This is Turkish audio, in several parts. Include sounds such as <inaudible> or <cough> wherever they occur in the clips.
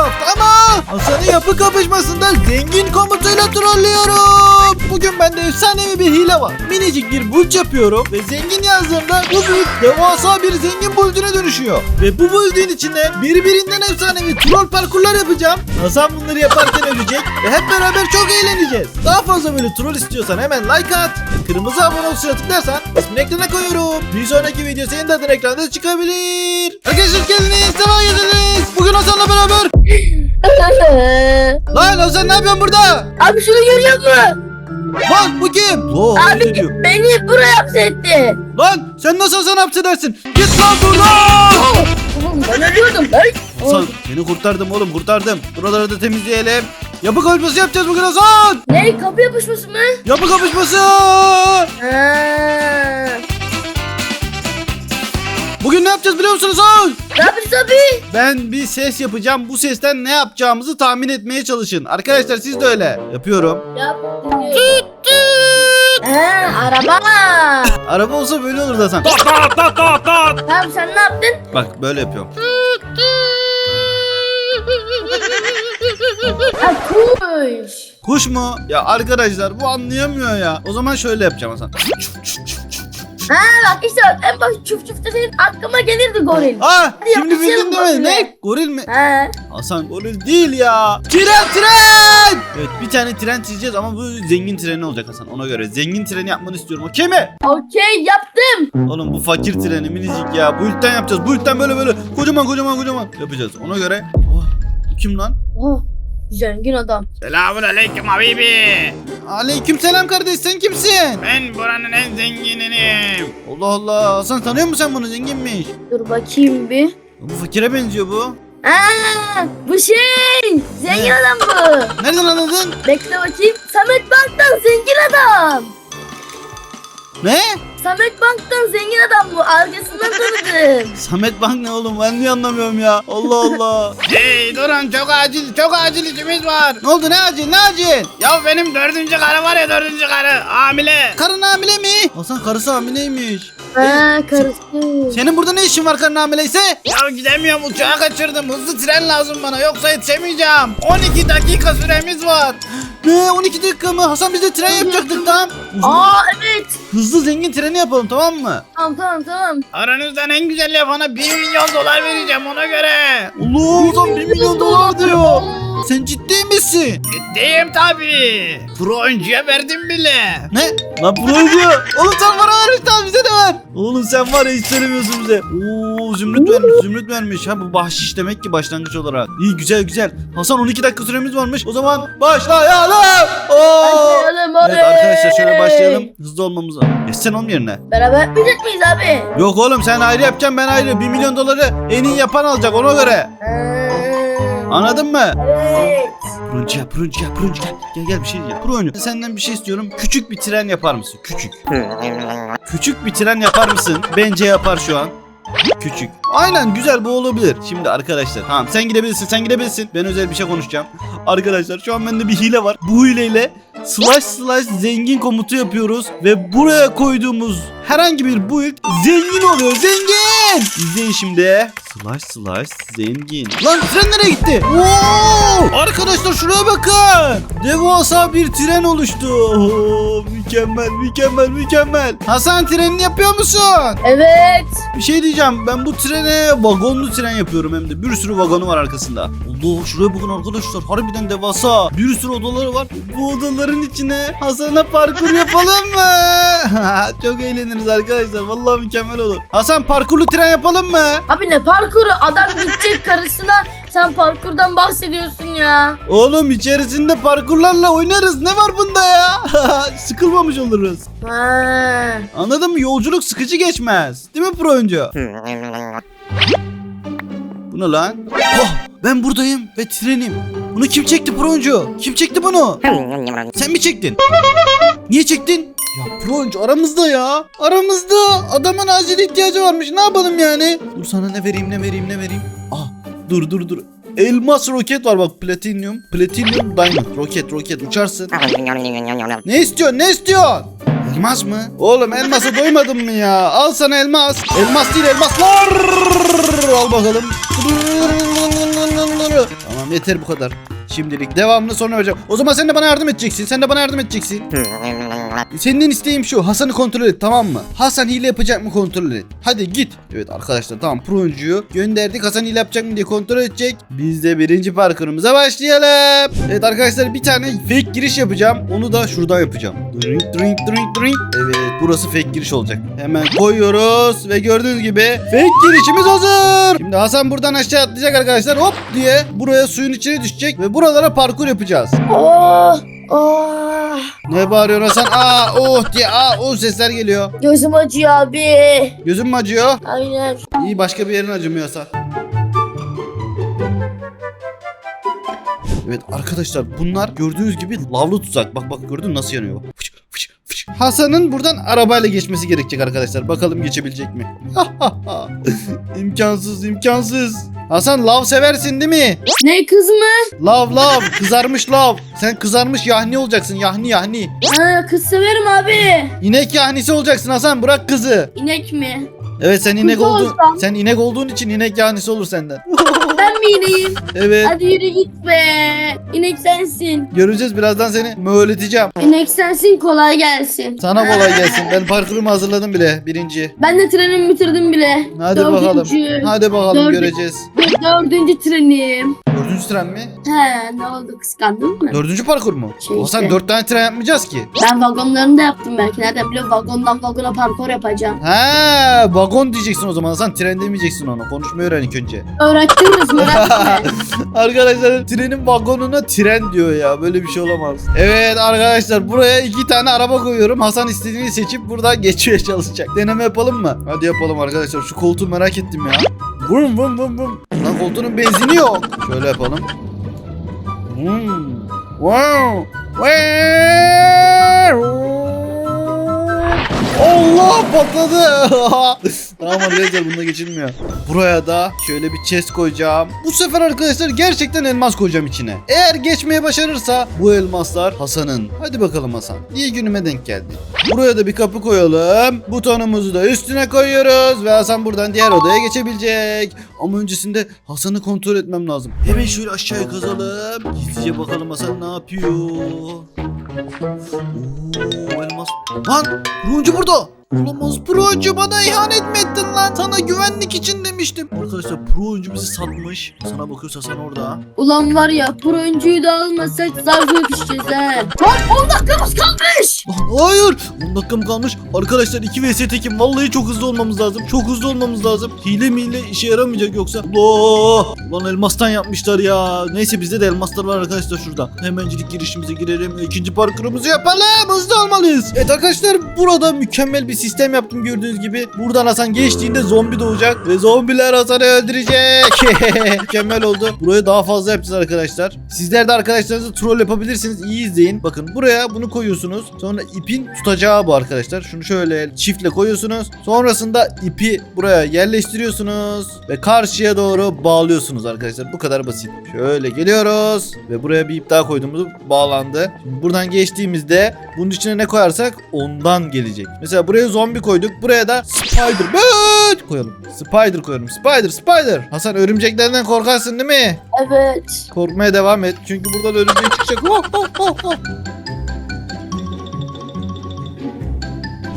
Minecraft ama Hasan'ı yapı kapışmasında zengin komutuyla trollüyorum. Bugün bende efsanevi bir hile var. Minicik bir bulç yapıyorum ve zengin yazdığımda bu büyük devasa bir zengin bulcuna dönüşüyor. Ve bu bulcun içinde birbirinden efsanevi troll parkurlar yapacağım. Hasan bunları yaparken ölecek ve hep beraber çok eğleneceğiz. Daha fazla böyle troll istiyorsan hemen like at. Kırmızı abone ol tuşuna tıklarsan ismini ekrana koyuyorum. Bir sonraki video senin de adın ekranda çıkabilir. Arkadaşlar geldiniz, sefa geldiniz. Bugün Hasan'la beraber. <laughs> Lan Hasan ne yapıyorsun burada? Abi şunu görüyor musun? Lan bu kim? Öyle Abi diyor. beni buraya hapsetti. Lan sen nasıl Hasan hapsedersin? Git lan buradan. Oğlum ben ölüyordum lan. Hasan seni kurtardım oğlum kurtardım. Buraları da temizleyelim. Yapı kapışması yapacağız bugün Hasan. Ne kapı yapışması mı? Yapı kapışması. Ha. Bugün ne yapacağız biliyor musunuz Hasan? Ne yapıyorsun abi? Ben bir ses yapacağım. Bu sesten ne yapacağımızı tahmin etmeye çalışın. Arkadaşlar siz de öyle. Yapıyorum. Yap. Tüt tüt. Ha, araba. Araba olsa böyle olurdu Hasan. Tamam sen ne yaptın? Bak böyle yapıyorum. Ha kuş. Kuş mu? Ya arkadaşlar bu anlayamıyor ya. O zaman şöyle yapacağım Hasan. Ha bak işte bak en baş çuf çuf senin aklıma gelirdi goril. Ah Hadi şimdi bildin yapıştıralım değil mi? Ne? Goril mi? Ha. Hasan goril değil ya. Tren tren. Evet bir tane tren çizeceğiz ama bu zengin treni olacak Hasan ona göre. Zengin treni yapmanı istiyorum. Okey mi? Okey yaptım. Oğlum bu fakir treni minicik ya. Bu ülkten yapacağız. Bu ülkten böyle böyle kocaman kocaman kocaman yapacağız. Ona göre. Oh, bu kim lan? Oh, zengin adam. Selamun aleyküm habibi. Aleyküm selam kardeş sen kimsin? Ben buranın en zengininim. Allah Allah. Hasan tanıyor musun sen bunu zenginmiş? Dur bakayım bir. Bu fakire benziyor bu. Aa, bu şey. Zengin adam bu. Nereden anladın? Bekle bakayım. Samet Bank'tan zengin adam. Ne? Samet Bank'tan zengin adam bu. Arkasından tanıdım. <laughs> Samet Bank ne oğlum ben niye anlamıyorum ya? Allah Allah. Hey durun çok acil çok acil işimiz var. ne oldu ne acil ne acil? Ya benim dördüncü karı var ya dördüncü karı hamile. Karın hamile mi? Hasan karısı hamileymiş. Ha karısı. Senin burada ne işin var karın hamileyse? Ya gidemiyorum uçağı kaçırdım hızlı tren lazım bana yoksa yetişemeyeceğim. 12 dakika süremiz var. Ne 12 dakika mı? Hasan biz de tren yapacaktık tam. Uzun- Aa evet. Hızlı zengin treni yapalım tamam mı? Tamam tamam tamam. Aranızdan en güzel yapana 1 milyon dolar vereceğim ona göre. Allah Hasan 1 milyon dolar diyor. Sen ciddi misin? Ciddiyim tabii. Pro oyuncuya verdim bile. Ne? Lan pro diyor. Oğlum sen bana ver tamam bize de ver. Oğlum sen var ya hiç söylemiyorsun bize. Oo zümrüt vermiş zümrüt vermiş. Ha bu bahşiş demek ki başlangıç olarak. İyi güzel güzel. Hasan 12 dakika süremiz varmış. O zaman başlayalım. Oo. Başlayalım Evet arkadaşlar şöyle başlayalım. Hızlı olmamız lazım. Geçsen onun yerine. Beraber yapmayacak mıyız abi? Yok oğlum sen ayrı yapacaksın ben ayrı. 1 milyon doları en iyi yapan alacak ona göre. Anladın mı? Evet. Prunç ya prunç ya prunç gel. Gel gel bir şey diyeceğim. Prunç senden bir şey istiyorum. Küçük bir tren yapar mısın? Küçük. Küçük bir tren yapar mısın? Bence yapar şu an. Küçük. Aynen güzel bu olabilir. Şimdi arkadaşlar tamam sen gidebilirsin sen gidebilirsin. Ben özel bir şey konuşacağım. Arkadaşlar şu an bende bir hile var. Bu hileyle slash slash zengin komutu yapıyoruz. Ve buraya koyduğumuz herhangi bir build zengin oluyor. Zengin! İzleyin şimdi. Slash slash zengin. Lan tren nereye gitti? Oo! Arkadaşlar şuraya bakın. Devasa bir tren oluştu. Oo, mükemmel mükemmel mükemmel. Hasan trenini yapıyor musun? Evet. Bir şey diyeceğim. Ben bu trene vagonlu tren yapıyorum hem de. Bir sürü vagonu var arkasında. Allah şuraya bakın arkadaşlar. Harbiden devasa. Bir sürü odaları var. Bu odaların içine Hasan'a parkur yapalım mı? <laughs> Çok eğleniriz arkadaşlar. Vallahi mükemmel olur. Hasan parkurlu tren yapalım mı? Abi ne parkuru? Adam gidecek karısına. Sen parkurdan bahsediyorsun ya. Oğlum içerisinde parkurlarla oynarız. Ne var bunda ya? <laughs> Sıkılmamış oluruz. Ha. Anladın mı? Yolculuk sıkıcı geçmez. Değil mi pro oyuncu? Bu ne lan? Oh, ben buradayım ve trenim. Bunu kim çekti pro oyuncu? Kim çekti bunu? Sen mi çektin? Niye çektin? Ya pro oyuncu aramızda ya. Aramızda. Adamın acil ihtiyacı varmış. Ne yapalım yani? Dur sana ne vereyim ne vereyim ne vereyim. Ah dur dur dur. Elmas roket var bak platinum. Platinum diamond. Roket roket uçarsın. Ne istiyorsun ne istiyorsun? Elmas mı? Oğlum elmasa doymadın mı ya? Al sana elmas. Elmas değil elmaslar. Al bakalım. Tamam yeter bu kadar. Şimdilik devamını sonra vereceğim. O zaman sen de bana yardım edeceksin. Sen de bana yardım edeceksin. <laughs> Senin isteğim şu. Hasan'ı kontrol et tamam mı? Hasan hile yapacak mı kontrol et. Hadi git. Evet arkadaşlar tamam pro oyuncuyu gönderdik. Hasan hile yapacak mı diye kontrol edecek. Biz de birinci parkurumuza başlayalım. Evet arkadaşlar bir tane fake giriş yapacağım. Onu da şuradan yapacağım. Drink drink drink drink. Evet burası fake giriş olacak. Hemen koyuyoruz ve gördüğünüz gibi fake girişimiz hazır. Şimdi Hasan buradan aşağı atlayacak arkadaşlar. Hop diye buraya suyun içine düşecek ve buralara parkur yapacağız. Oh, oh. Ne bağırıyorsun Hasan? Aa oh diye aa oh sesler geliyor. Gözüm acıyor abi. Gözün mü acıyor? Aynen. İyi başka bir yerin acımıyor Hasan. Evet arkadaşlar bunlar gördüğünüz gibi lavlı tuzak. Bak bak gördün nasıl yanıyor? Bak. Hasan'ın buradan arabayla geçmesi gerekecek arkadaşlar. Bakalım geçebilecek mi? <laughs> imkansız imkansız. Hasan lav seversin değil mi? Ne kız mı? Lav lav kızarmış lav. Sen kızarmış yahni olacaksın yahni yahni. Ha, kız severim abi. İnek yahnisi olacaksın Hasan bırak kızı. İnek mi? Evet sen inek oldun. olsam. Sen inek olduğun için inek yahnisi olur senden. Mi ineyim? Evet. Hadi yürü git be. İnek sensin. Göreceğiz birazdan seni möğleteceğim. İnek sensin kolay gelsin. Sana kolay <laughs> gelsin. Ben parkurumu hazırladım bile birinci. Ben de trenimi bitirdim bile. Hadi bakalım. Dördüncü. Hadi bakalım Dördüncü. göreceğiz. Dördüncü trenim. Dördüncü tren mi? He ne oldu kıskandın mı? Dördüncü parkur mu? Şey o sen işte. dört tane tren yapmayacağız ki. Ben vagonlarını da yaptım belki. Nereden biliyorum vagondan vagona parkur yapacağım. Ha, vagon diyeceksin o zaman. Sen tren demeyeceksin onu. Konuşmayı öğren ilk önce. Öğrettiniz merak etme. <laughs> arkadaşlar trenin vagonuna tren diyor ya. Böyle bir şey olamaz. Evet arkadaşlar buraya iki tane araba koyuyorum. Hasan istediğini seçip buradan geçmeye <laughs> çalışacak. Deneme yapalım mı? Hadi yapalım arkadaşlar. Şu koltuğu merak ettim ya. Vum vum vum vum. Lan koltuğun benzini yok. Şöyle yapalım. Hmm. Wow. Allah patladı. <laughs> tamam arkadaşlar bunda geçilmiyor. Buraya da şöyle bir chest koyacağım. Bu sefer arkadaşlar gerçekten elmas koyacağım içine. Eğer geçmeye başarırsa bu elmaslar Hasan'ın. Hadi bakalım Hasan. İyi günüme denk geldi. Buraya da bir kapı koyalım. Butonumuzu da üstüne koyuyoruz ve Hasan buradan diğer odaya geçebilecek. Ama öncesinde Hasan'ı kontrol etmem lazım. Hemen şöyle aşağıya kazalım. Gizlice bakalım Hasan ne yapıyor. Oo, elmas. Lan Runcu burada. Olamaz pro oyuncu bana ihanet mi ettin lan? Sana güvenlik için demiştim. Arkadaşlar pro oyuncu bizi satmış. Sana bakıyorsa sen orada. Ulan var ya pro oyuncuyu da almasak zarf yapışacağız he. Lan 10 dakikamız kalmış. Hayır. 10 dakikam kalmış. Arkadaşlar 2 vs tekim. Vallahi çok hızlı olmamız lazım. Çok hızlı olmamız lazım. Hile mile işe yaramayacak yoksa. Allah. Lan elmastan yapmışlar ya. Neyse bizde de elmaslar var arkadaşlar şurada. Hemencilik girişimize girelim. İkinci parkurumuzu yapalım. Hızlı olmalıyız. Evet arkadaşlar burada mükemmel bir sistem yaptım gördüğünüz gibi. Buradan Hasan geçtiğinde zombi doğacak. Ve zombiler Hasan'ı öldürecek. <laughs> mükemmel oldu. Burayı daha fazla yapacağız arkadaşlar. Sizler de arkadaşlarınızla troll yapabilirsiniz. İyi izleyin. Bakın buraya bunu koyuyorsunuz. Sonra ipin tutacağı bu arkadaşlar. Şunu şöyle çiftle koyuyorsunuz. Sonrasında ipi buraya yerleştiriyorsunuz. Ve karşıya doğru bağlıyorsunuz arkadaşlar. Bu kadar basit. Şöyle geliyoruz. Ve buraya bir ip daha koyduğumuz bağlandı. Şimdi buradan geçtiğimizde bunun içine ne koyarsak ondan gelecek. Mesela buraya zombi koyduk. Buraya da Spider-Man koyalım. Spider koyalım. Spider, Spider. Hasan örümceklerden korkarsın değil mi? Evet. Korkmaya devam et. Çünkü buradan örümcek çıkacak. Oh, oh, oh, oh.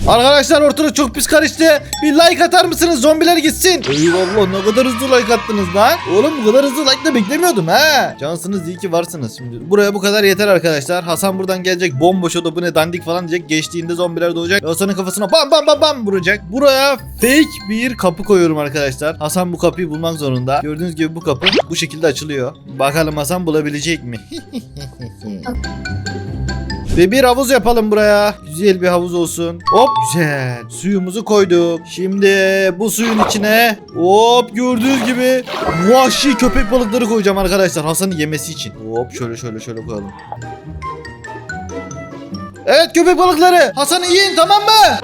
Arkadaşlar ortalık çok pis karıştı. Bir like atar mısınız? Zombiler gitsin. Eyvallah ne kadar hızlı like attınız lan. Oğlum bu kadar hızlı like da beklemiyordum ha. Cansınız iyi ki varsınız. Şimdi buraya bu kadar yeter arkadaşlar. Hasan buradan gelecek bomboş o da bu ne dandik falan diyecek. Geçtiğinde zombiler doğacak. Hasan'ın kafasına bam bam bam bam vuracak. Buraya fake bir kapı koyuyorum arkadaşlar. Hasan bu kapıyı bulmak zorunda. Gördüğünüz gibi bu kapı bu şekilde açılıyor. Bakalım Hasan bulabilecek mi? <laughs> Ve bir havuz yapalım buraya. Güzel bir havuz olsun. Hop güzel. Suyumuzu koyduk. Şimdi bu suyun içine hop gördüğünüz gibi vahşi köpek balıkları koyacağım arkadaşlar. Hasan'ın yemesi için. Hop şöyle şöyle şöyle koyalım. Evet köpek balıkları. Hasan'ı yiyin tamam mı?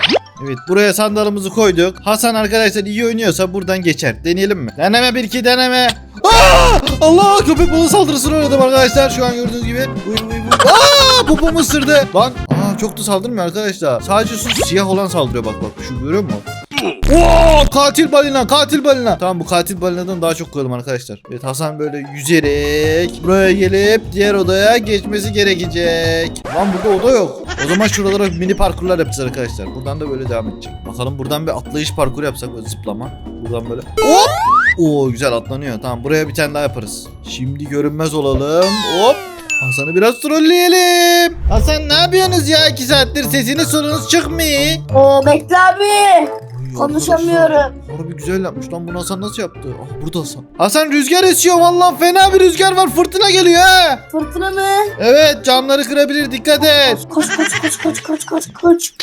Evet buraya sandalımızı koyduk. Hasan arkadaşlar iyi oynuyorsa buradan geçer. Deneyelim mi? Deneme bir iki deneme. Aa! Allah köpek balığı saldırısına uğradım arkadaşlar. Şu an gördüğünüz gibi. Buyur buyur buyur. Aa! Popomu ısırdı. Lan. Aa çok da saldırmıyor arkadaşlar. Sadece şu siyah olan saldırıyor bak bak. Şu görüyor musun? Oo katil balina katil balina. Tamam bu katil balinadan daha çok koyalım arkadaşlar. Evet Hasan böyle yüzerek buraya gelip diğer odaya geçmesi gerekecek. Lan burada oda yok. O zaman şuralara mini parkurlar yapacağız arkadaşlar. Buradan da böyle devam edecek. Bakalım buradan bir atlayış parkuru yapsak böyle zıplama. Buradan böyle hop. Oo güzel atlanıyor. Tamam buraya bir tane daha yaparız. Şimdi görünmez olalım. Hop. Hasan'ı biraz trolleyelim. Hasan ne yapıyorsunuz ya? 2 saattir sesiniz sorunuz çıkmıyor. Oo bekle abi. Ay, Konuşamıyorum. arkadaşlar, Harbi güzel yapmış lan bunu Hasan nasıl yaptı? Ah burada Hasan. Hasan rüzgar esiyor vallahi fena bir rüzgar var fırtına geliyor ha. Fırtına mı? Evet camları kırabilir dikkat et. Koş koş koş koş koş koş koş.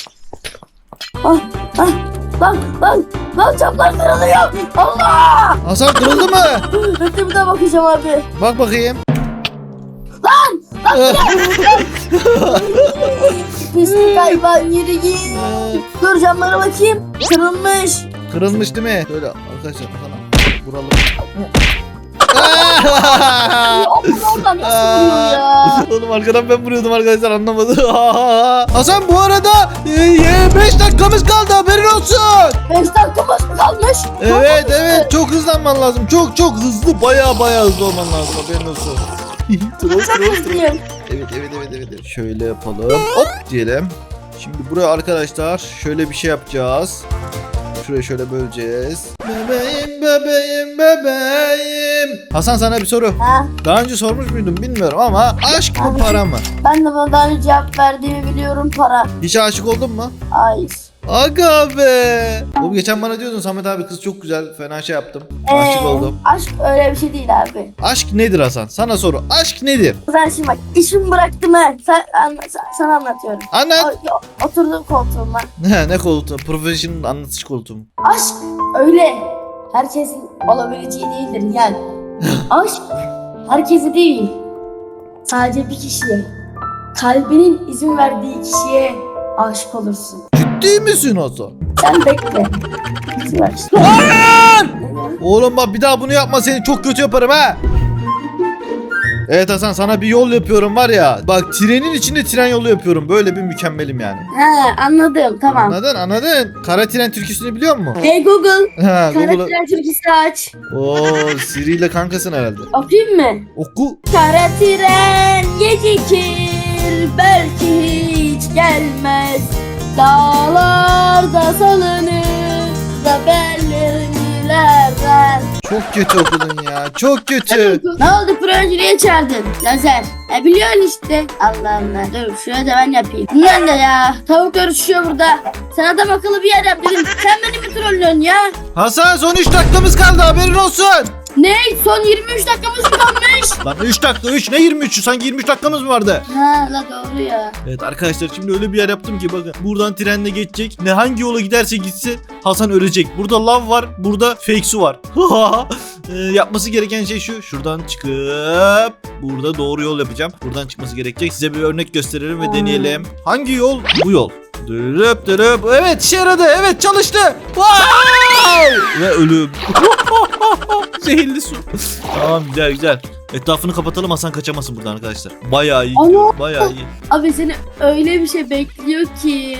Ah ah. Lan lan lan camlar kırılıyor. Allah. Hasan kırıldı mı? Bekle bir daha bakacağım abi. Bak bakayım. Pislik hayvan <laughs> yürü git. Dur camlara bakayım. Kırılmış. Kırılmış değil mi? Böyle arkadaşlar Hasan'a vuralım. Oradan oradan nasıl vuruyor ya? Oğlum arkadan ben vuruyordum arkadaşlar anlamadı. <laughs> Hasan bu arada 5 dakikamız kaldı haberin olsun. 5 dakikamız mı kalmış? Evet evet çok hızlanman lazım. Çok çok hızlı baya baya hızlı olman lazım haberin olsun. Troll troll troll. Evet evet evet evet. evet. Şöyle yapalım. Hop diyelim. Şimdi buraya arkadaşlar şöyle bir şey yapacağız. Şurayı şöyle böleceğiz. Bebeğim bebeğim bebeğim. Hasan sana bir soru. Ha, Daha önce sormuş muydum bilmiyorum ama aşk mı Abi. para mı? ben de buna daha önce cevap verdiğimi biliyorum para. Hiç aşık oldun mu? Ay. Aga be. Oğlum geçen bana diyordun Samet abi kız çok güzel fena şey yaptım. Aşık Ee, oldum. Aşk öyle bir şey değil abi. Aşk nedir Hasan? Sana soru. Aşk nedir? Sen şimdi bak işimi bıraktım ha. Sen, sen- sana anlatıyorum. Anlat. O- yo- oturdum koltuğuma. Ne, <laughs> ne koltuğu? Profesyonel anlatış koltuğu. mu? Aşk öyle herkesin olabileceği değildir yani. <laughs> Aşk herkese değil. Sadece bir kişiye. Kalbinin izin verdiği kişiye aşık olursun. Ciddi misin Hasan? Sen bekle. Ver. Oğlum bak bir daha bunu yapma seni çok kötü yaparım ha. Evet Hasan sana bir yol yapıyorum var ya. Bak trenin içinde tren yolu yapıyorum. Böyle bir mükemmelim yani. He anladım tamam. Anladın anladın. Kara tren türküsünü biliyor musun? Hey Google. Ha Google'a. Karakter Türküsü aç. Oo Siri ile kankasın herhalde. Okuyayım mı? Oku. Kara tren gecikir belki hiç gelmez Dağlarda salınır da belirlilerden Çok kötü okudun ya. Çok kötü. Ne oldu proje niye çağırdın? Lazer. E biliyorsun işte. Allah Allah. Dur şuraya da ben yapayım. Bunlar ne ya? Tavuklar uçuşuyor burada. Sen adam akıllı bir yer yap dedim. Sen beni mi trollüyorsun ya? Hasan son 3 dakikamız kaldı haberin olsun. Ne? Son 23 dakikamız mı kalmış? <laughs> Lan 3 dakika 3 ne 23'ü sanki 23 dakikamız mı vardı? Ha la doğru ya. Evet arkadaşlar şimdi öyle bir yer yaptım ki bakın buradan trenle geçecek. Ne hangi yola giderse gitsin Hasan ölecek. Burada lav var, burada fake su var. <laughs> Ee, yapması gereken şey şu. Şuradan çıkıp burada doğru yol yapacağım. Buradan çıkması gerekecek. Size bir örnek gösterelim ve deneyelim. Hangi yol? Bu yol. Dırıp dırıp. Evet işe yaradı. Evet çalıştı. Wow! Ve ölüm. <laughs> <laughs> Zehirli su. tamam güzel güzel. Etrafını kapatalım Hasan kaçamasın buradan arkadaşlar. Bayağı iyi. Ana. Bayağı iyi. Abi seni öyle bir şey bekliyor ki.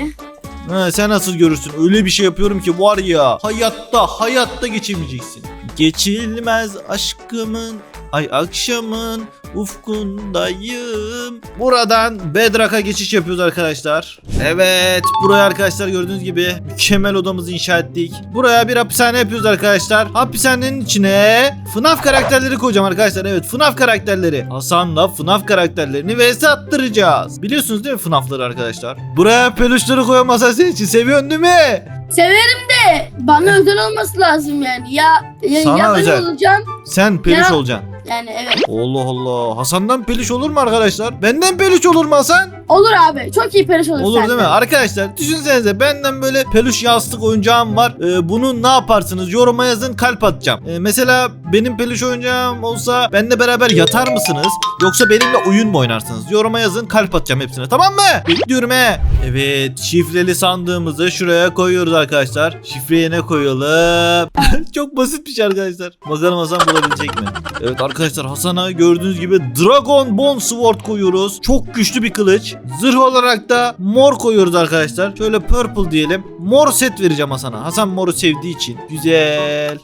Ha, sen nasıl görürsün? Öyle bir şey yapıyorum ki var ya hayatta hayatta geçemeyeceksin. Geçilmez aşkımın ay akşamın ufkundayım. Buradan Bedrock'a geçiş yapıyoruz arkadaşlar. Evet buraya arkadaşlar gördüğünüz gibi mükemmel odamızı inşa ettik. Buraya bir hapishane yapıyoruz arkadaşlar. Hapishanenin içine FNAF karakterleri koyacağım arkadaşlar. Evet FNAF karakterleri. Hasan'la FNAF karakterlerini vs attıracağız. Biliyorsunuz değil mi FNAF'ları arkadaşlar? Buraya peluşları koyamazsan senin için seviyorsun değil mi? Severim de bana özel olması lazım yani. Ya ya, Sana ya ben özel. olacağım. Sen peluş Ya. olacaksın. Yani evet. Allah Allah. Hasan'dan peluş olur mu arkadaşlar? Benden peluş olur mu Hasan? Olur abi. Çok iyi periş olur, Olur senden. değil mi? Arkadaşlar düşünsenize benden böyle peluş yastık oyuncağım var. Ee, bunu ne yaparsınız? Yoruma yazın kalp atacağım. Ee, mesela benim peluş oyuncağım olsa benimle beraber yatar mısınız? Yoksa benimle oyun mu oynarsınız? Yoruma yazın kalp atacağım hepsine tamam mı? Bekliyorum he. Evet şifreli sandığımızı şuraya koyuyoruz arkadaşlar. Şifreye ne koyalım? <laughs> Çok basit bir şey arkadaşlar. Bakalım Hasan bulabilecek mi? Evet Arkadaşlar Hasan'a gördüğünüz gibi Dragon Bone Sword koyuyoruz. Çok güçlü bir kılıç. Zırh olarak da mor koyuyoruz arkadaşlar. Şöyle purple diyelim. Mor set vereceğim Hasan'a. Hasan moru sevdiği için. Güzel.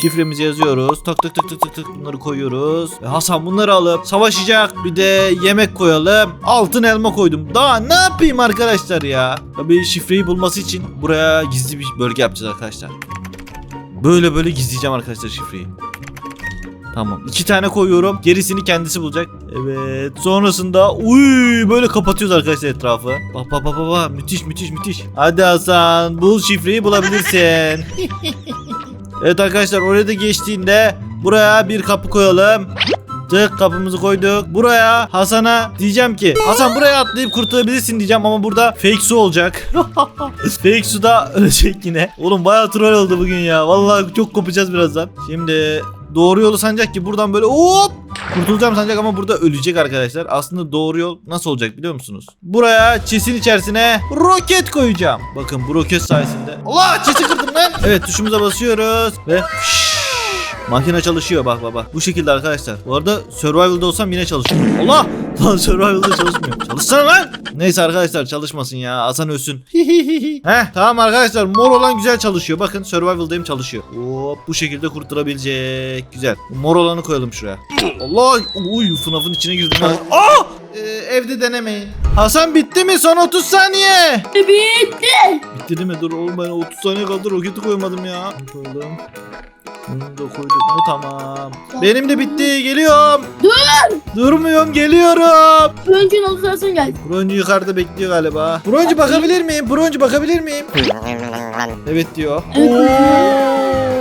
Şifremizi yazıyoruz. Tak tak tak tak tak tak bunları koyuyoruz. Ve Hasan bunları alıp savaşacak. Bir de yemek koyalım. Altın elma koydum. Daha ne yapayım arkadaşlar ya? Tabii şifreyi bulması için buraya gizli bir bölge yapacağız arkadaşlar. Böyle böyle gizleyeceğim arkadaşlar şifreyi. Tamam. iki tane koyuyorum. Gerisini kendisi bulacak. Evet. Sonrasında uy böyle kapatıyoruz arkadaşlar etrafı. Bak bak bak bak, bak. Müthiş müthiş müthiş. Hadi Hasan bul şifreyi bulabilirsin. <laughs> evet arkadaşlar oraya da geçtiğinde buraya bir kapı koyalım. Tık kapımızı koyduk. Buraya Hasan'a diyeceğim ki Hasan buraya atlayıp kurtulabilirsin diyeceğim ama burada fake su olacak. <laughs> fake su da ölecek yine. Oğlum bayağı troll oldu bugün ya. Vallahi çok kopacağız birazdan. Şimdi doğru yolu sanacak ki buradan böyle hop kurtulacağım sanacak ama burada ölecek arkadaşlar. Aslında doğru yol nasıl olacak biliyor musunuz? Buraya çesin içerisine roket koyacağım. Bakın bu roket sayesinde. Allah çesi kırdım lan. Evet tuşumuza basıyoruz ve Makine çalışıyor bak bak bak. Bu şekilde arkadaşlar. Bu arada survival'da olsam yine çalışıyor. Allah! <laughs> Lan survival'da çalışmıyor. Çalışsana lan! Neyse arkadaşlar çalışmasın ya. Hasan ölsün. <laughs> Heh tamam arkadaşlar. Mor olan güzel çalışıyor. Bakın survival'dayım çalışıyor. Hop bu şekilde kurtulabilecek. Güzel. Mor olanı koyalım şuraya. Allah! Uy FNAF'ın içine girdim. Aa! Ee, evde denemeyin. Hasan bitti mi? Son 30 saniye. Bitti. Bitti değil mi? Dur oğlum ben 30 saniye kaldı roketi koymadım ya. Koydum. Bunu da koyduk mu tamam. Benim de bitti geliyorum. Dur. Durmuyorum geliyorum. Öncün olursa gel. Broncu yukarıda bekliyor galiba. Broncu bakabilir miyim? Broncu bakabilir miyim? Evet diyor. Evet.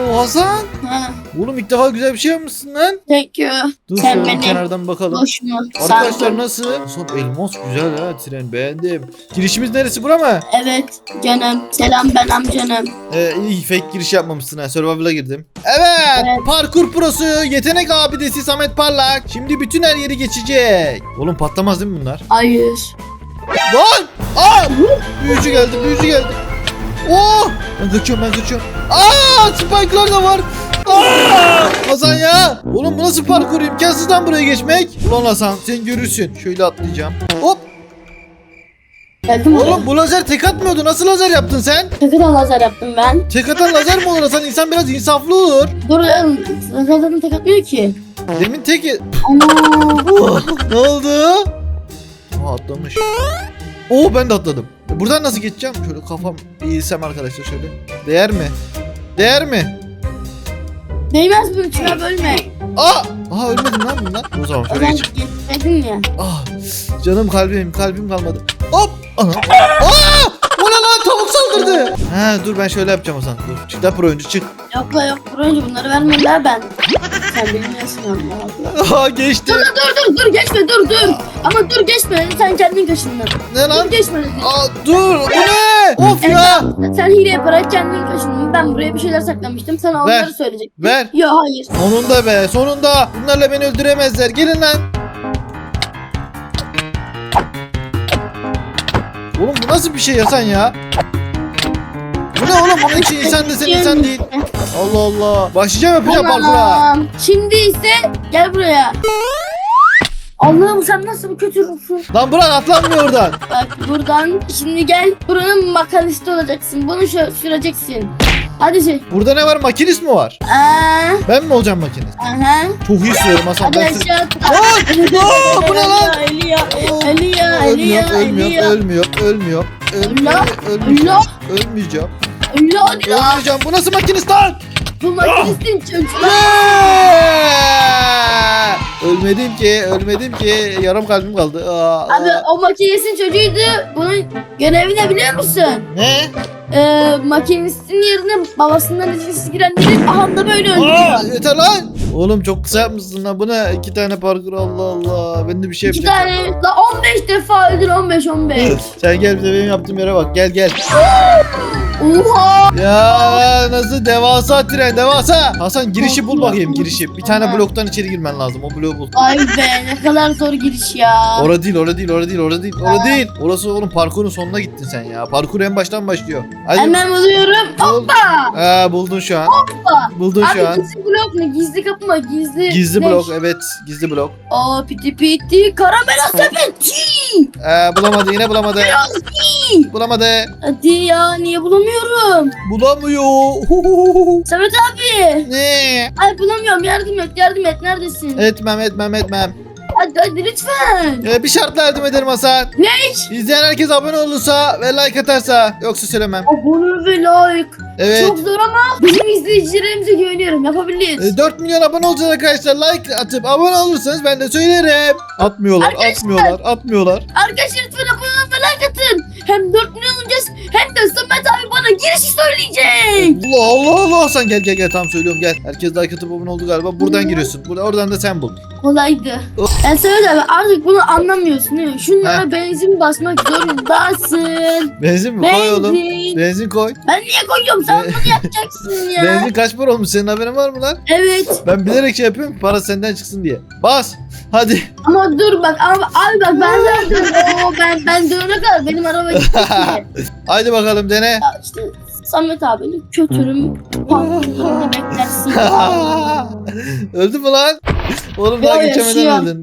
Oo, Hasan. Ha, Oğlum ilk defa güzel bir şey yapmışsın lan. thank you. Dur Sen şöyle beni kenardan bakalım. Boş mu? Arkadaşlar nasıl? Son elmas güzel ha tren beğendim. Girişimiz neresi bura mı? Evet canım. Selam ben amcanım. Ee, iyi fake giriş yapmamışsın ha. Survival'a girdim. Evet, Evet. Parkur prosu, yetenek abidesi Samet Parlak. Şimdi bütün her yeri geçecek. Oğlum patlamaz değil mi bunlar? Hayır. Lan! Aa! Büyücü geldi, büyücü geldi. Oo! Ben kaçıyorum, ben kaçıyorum. Aa! Spike'lar da var. Aa! Hasan ya! Oğlum bu nasıl parkur? İmkansız lan buraya geçmek. Ulan Hasan sen görürsün. Şöyle atlayacağım. Hop! Geldim Oğlum Oğlum. bu lazer tek atmıyordu. Nasıl lazer yaptın sen? Takıdan lazer yaptım ben. Tek atan lazer mi olur Hasan? İnsan biraz insaflı olur. Dur oğlum. Lazerden tek atmıyor ki. Demin tek... Ana. Oh, ne oldu? Aa, atlamış. Oo ben de atladım. Buradan nasıl geçeceğim? Şöyle kafam eğilsem arkadaşlar şöyle. Değer mi? Değer mi? Değmez mi? Şuna bölme. Aa! Aha ölmedim lan bundan. O zaman şöyle zaman geç. geçmedin ya. Ah! Canım kalbim, kalbim kalmadı. Hop! Ana! Aa! Tavuk saldırdı. Ha dur ben şöyle yapacağım o zaman. Dur. Çık da pro oyuncu çık. Yok la yok. Önce bunları vermediler ben. Sen bilmiyorsun Allah Allah. Aa geçti. Dur dur dur dur geçme dur dur. Ama dur geçme sen kendin kaşındın. Ne lan? Dur geçme. Aa dur. Bu ne? Of ya. Sen hile yaparak kendin kaşındın. Ben buraya bir şeyler saklamıştım. Sana Ver. onları söyleyecektim. Ver. Yok hayır. Sonunda be sonunda. Bunlarla beni öldüremezler. Gelin lan. Oğlum bu nasıl bir şey Hasan ya? Bu ne oğlum? Bunun için insan desen insan değil. Allah Allah. Başlayacağım yapacağım parkura. Tamam. Şimdi ise gel buraya. Allah'ım sen nasıl bir kötü ruhsun. Lan bırak atlanmıyor oradan. Bak buradan şimdi gel buranın makalisti olacaksın. Bunu şu süreceksin. Hadi şey. Burada ne var? Makinist mi var? Aa, Ben mi olacağım makinist? aha. Çok iyi sürüyorum Hasan. Hadi Ben sür- aşağı. Lan! Aa, bu ne lan? <laughs> Eliyor, eliyor, Ölmüyor, ölmüyor, eliyor. ölmüyor, ölmüyor. Ölmüyor, Allah! ölmeyeceğim. Ölmeyeceğim. Bu nasıl makinist lan? Bu makinistin çocuğu. Yeah! Ölmedim ki, ölmedim ki. Yarım kalbim kaldı. Aa, Abi aa. o makinistin çocuğuydu. Bunun görevi ne biliyor musun? Ne? Ee, makinistin yerine babasından izinsiz girenleri aha da böyle Aa, öldürüyor. yeter lan. Oğlum çok kısa yapmışsın lan. Bu ne? İki tane parkur Allah Allah. Ben de bir şey İki yapacağım. tane, la 15 defa öldür 15 15. Sen gel bize benim yaptığım yere bak. Gel gel. Oha. Ya nasıl devasa tren devasa. Hasan girişi bul bakayım girişi. Bir tane bloktan içeri girmen lazım. O bloğu bul. Ay be ne kadar zor giriş ya. Orada değil, orada değil, orada değil, orada değil, orada değil. Orası oğlum parkurun sonuna gittin sen ya. Parkur en baştan başlıyor. Hadi. Hemen buluyorum. Bul. Hoppa. Aa, buldun şu an. Buldun şu Abi an. gizli blok mu? Gizli kapı mı? Gizli. Gizli ne? blok, evet, gizli blok. Aa piti piti karamela sepeti. Ee, bulamadı, yine bulamadı. Bulamadı. Hadi ya niye bulamıyorum? Bulamıyor. Samet abi. ne? Ay bulamıyorum yardım et yardım et neredesin? Etmem, etmem, etmem. Hadi hadi lütfen. Ee, bir şartla yardım ederim Hasan. Ne? İzleyen herkes abone olursa ve like atarsa. Yoksa söylemem. Abone ve like. Evet. Çok zor ama bizim izleyicilerimize güveniyorum yapabiliriz. Ee, 4 milyon abone olacağız arkadaşlar. Like atıp abone olursanız ben de söylerim. Atmıyorlar, Arkadaşlar. atmıyorlar, atmıyorlar. Arkadaşlar lütfen like atın. Hem 4 milyon olacağız hem de Samet abi bana girişi söyleyecek. Allah Allah Allah sen gel gel gel tam söylüyorum gel. Herkes like atıp abone oldu galiba. Buradan giriyorsun. Burada oradan da sen bul. Kolaydı. Oh. Ben Samet abi artık bunu anlamıyorsun değil mi? Şunlara benzin basmak zorundasın. Benzin mi? Koy oğlum. Benzin. Benzin koy. Ben niye koyuyorum? Sen bunu yapacaksın ya. Benzin kaç para olmuş? Senin haberin var mı lan? Evet. Ben bilerek şey yapıyorum para senden çıksın diye. Bas. Hadi. Ama dur bak abi, abi bak ben zaten <laughs> o ben ben dönene kadar benim araba gitti ki. <laughs> Haydi bakalım dene. Ya işte Samet abinin kötürüm <laughs> beklersin. Öldü mü lan? Oğlum Yo, daha geçemeden yaşıyor. öldün.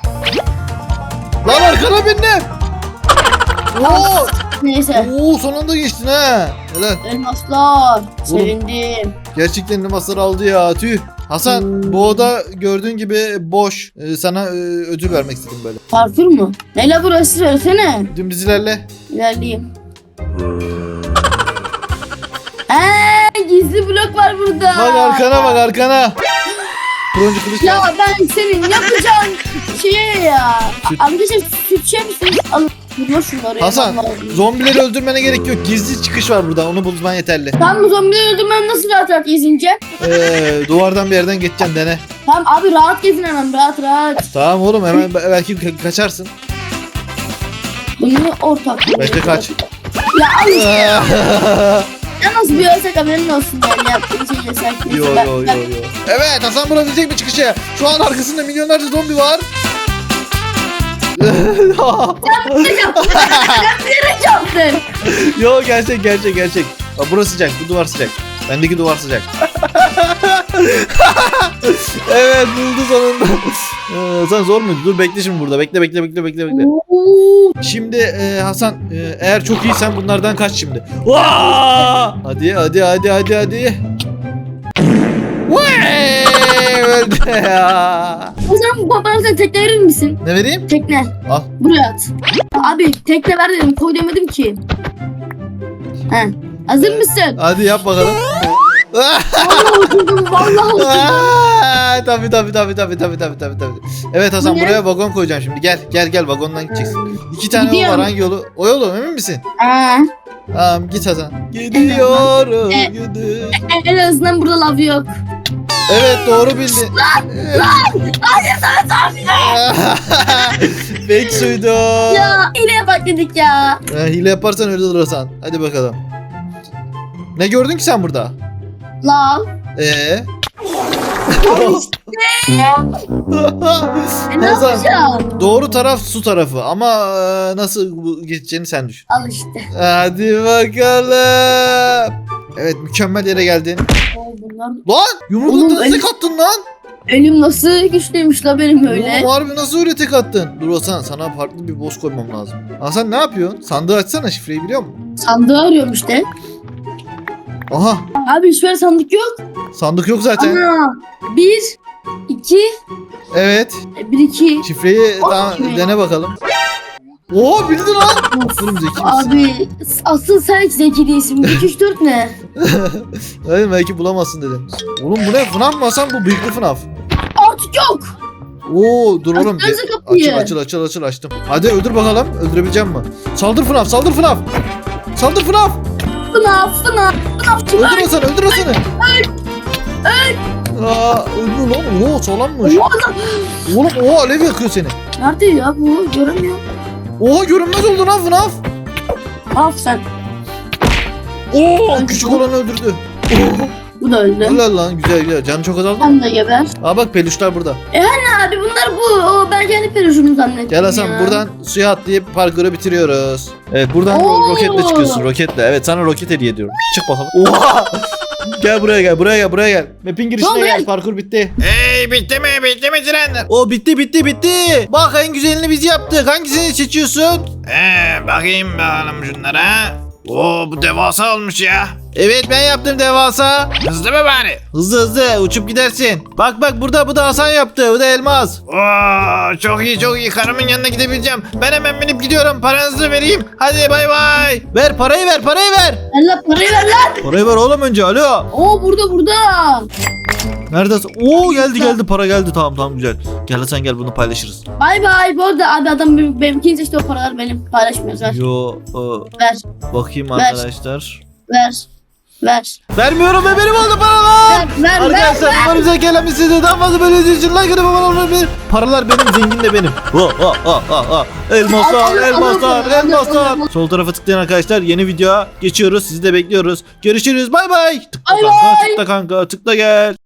Lan arkana bindim. Oo, Neyse. oo son anda geçtin ha. Helal. Elmaslar. Sevindim. Gerçekten elmasları aldı ya. Tüh. Hasan bu oda gördüğün gibi boş. Ee, sana e, ödül vermek istedim böyle. Parkur mu? Neyle burası söylesene. Dümdüz ilerle. İlerleyeyim. Eee gizli blok var burada. Bak arkana bak arkana. Turuncu kılıç Ya var. ben senin yapacağın şeye ya. Süt. Arkadaşlar sütçe misiniz? Alın. Vurma şunları. Hasan yapmam lazım. zombileri öldürmene gerek yok. Gizli çıkış var buradan. Onu bulman yeterli. Bu zombileri öldürmem nasıl rahat rahat gezince? Ee, duvardan bir yerden geçeceksin dene. Tamam abi rahat gezin hemen rahat rahat. Tamam oğlum hemen be- belki ka- kaçarsın. Bunu ortak. Belki kaç. Ya al işte. <laughs> Ya nasıl bir yasak haberin olsun yani yaptığın şey yasak. yo yo yo yo. Evet Hasan bulabilecek bir çıkışı. Şu an arkasında milyonlarca zombi var. Ne yaptın? Sen bilerek <laughs> yaptın. yo gerçek gerçek gerçek. Bak burası sıcak bu duvar sıcak. Bendeki duvar sıcak. <laughs> evet buldu sonunda. Ee, Hasan zor muydu? Dur bekle şimdi burada. Bekle bekle bekle bekle bekle. Şimdi e, Hasan e, eğer çok iyisen bunlardan kaç şimdi. Vaa! Hadi hadi hadi hadi hadi. Vay! Öldü ya. O zaman sen tekne verir misin? Ne vereyim? Tekne. Al. Buraya at. Abi tekne ver dedim koy demedim ki. He. Hazır mısın? Hadi yap bakalım. Vallahi oturdum vallahi oturdum. Aa, tabii tabii tabii tabii tabii tabii tabii tabii. Evet Hasan Bu ne? buraya vagon koyacağım şimdi. Gel gel gel vagondan gideceksin. İki tane yol var Gidiyorum. hangi yolu? O yolu emin misin? Aa, Tamam git Hasan. Gidiyorum. E- gidiyorum. en azından burada lav yok. Evet doğru bildin. Hayır Samet <laughs> abi. Fake suydu. Ya yine bak dedik ya. Ha, hile yaparsan öyle olur Hasan. Hadi bakalım. Ne gördün ki sen burada? Lav. Ee? <laughs> E, ne Hasan yapacağım? doğru taraf su tarafı ama e, nasıl bu geçeceğini sen düşün. Al işte. Hadi bakalım. Evet mükemmel yere geldin. Oo, bunlar Lan yumrukla el- tek attın lan? elim nasıl güçlüymüş la benim öyle. Oğlum harbi nasıl öyle tek attın? Dur Hasan sana farklı bir boss koymam lazım. Hasan ne yapıyorsun? Sandığı açsana şifreyi biliyor musun? Sandığı arıyorum işte. Aha Abi hiçbir sandık yok. sandık yok zaten. Ana. Bir, iki, Evet e, bir iki. şifreyi daha kimi? dene bakalım. Oo bildi lan. Aferin zeki misin? Abi asıl sen hiç zeki değilsin. 1, 2, 3, 4 ne? <laughs> Hayır belki bulamazsın dedim. Oğlum bu ne? FNAF mı Hasan? Bu bıyıklı FNAF. Artık yok. Oo dur oğlum. Açsanıza Ge- kapıyı. Açıl açıl açıl açıl açtım. Hadi öldür bakalım. Öldürebileceğim mi? Saldır FNAF saldır FNAF. Saldır FNAF. Fınaf, fınaf, fınaf Öldür çıkar. Hasan öldür Hasan'ı. Aa öldü lan. Oo sağlammış. Oha, Oğlum oha alev yakıyor seni. Nerede ya bu? Göremiyorum. Oha görünmez oldu lan FNAF. Af sen. Oo küçük olanı öldürdü. Bu da öldü. Helal lan güzel güzel. Canı çok azaldı. Sen de geber. Aa bak peluşlar burada. Abi bunlar bu. O, ben kendi peruşumu zannettim Gel Hasan ya. buradan suya atlayıp parkuru bitiriyoruz. Evet buradan Oo. roketle çıkıyorsun roketle. Evet sana roket hediye ediyorum. Çık bakalım. Oha! Gel buraya gel buraya gel buraya gel. Map'in girişine Tamam, gel gel. parkur bitti. Hey bitti mi bitti mi trenler? O bitti bitti bitti. Bak en güzelini biz yaptık. Hangisini seçiyorsun? Ee, bakayım bakalım şunlara. Oo bu devasa olmuş ya. Evet ben yaptım devasa. Hızlı mı bari? Hızlı hızlı uçup gidersin. Bak bak burada bu da Hasan yaptı. Bu da elmas. Oo çok iyi çok iyi karımın yanına gidebileceğim. Ben hemen binip gidiyorum paranızı vereyim. Hadi bay bay. Ver parayı ver parayı ver. Allah parayı ver lan. Parayı ver oğlum önce alo. Oo burada burada. Nerede? Oo geldi geldi para geldi tamam tamam güzel. Gel Hasan gel bunu paylaşırız. Bay bay. Bu arada abi adam benim, benimkini seçti o paralar benim. Paylaşmıyoruz. Ver. Yo e, Ver. bakayım Ver. arkadaşlar. Ver. Ver. Vermiyorum ve benim oldu paralar. Ver. Ver. Ver. Arkadaşlar umarım zevk eğlenmişsinizdir. Daha fazla böyle videolar için like atıp abone olmayı Paralar benim zengin de benim. Oh, oh, oh, oh, oh. Elmaslar Al, al, al, elmaslar elmaslar. Sol tarafa tıklayın arkadaşlar. Yeni videoya geçiyoruz. Sizi de bekliyoruz. Görüşürüz. Bay bay. Tıkla kanka tıkla kanka tıkla gel.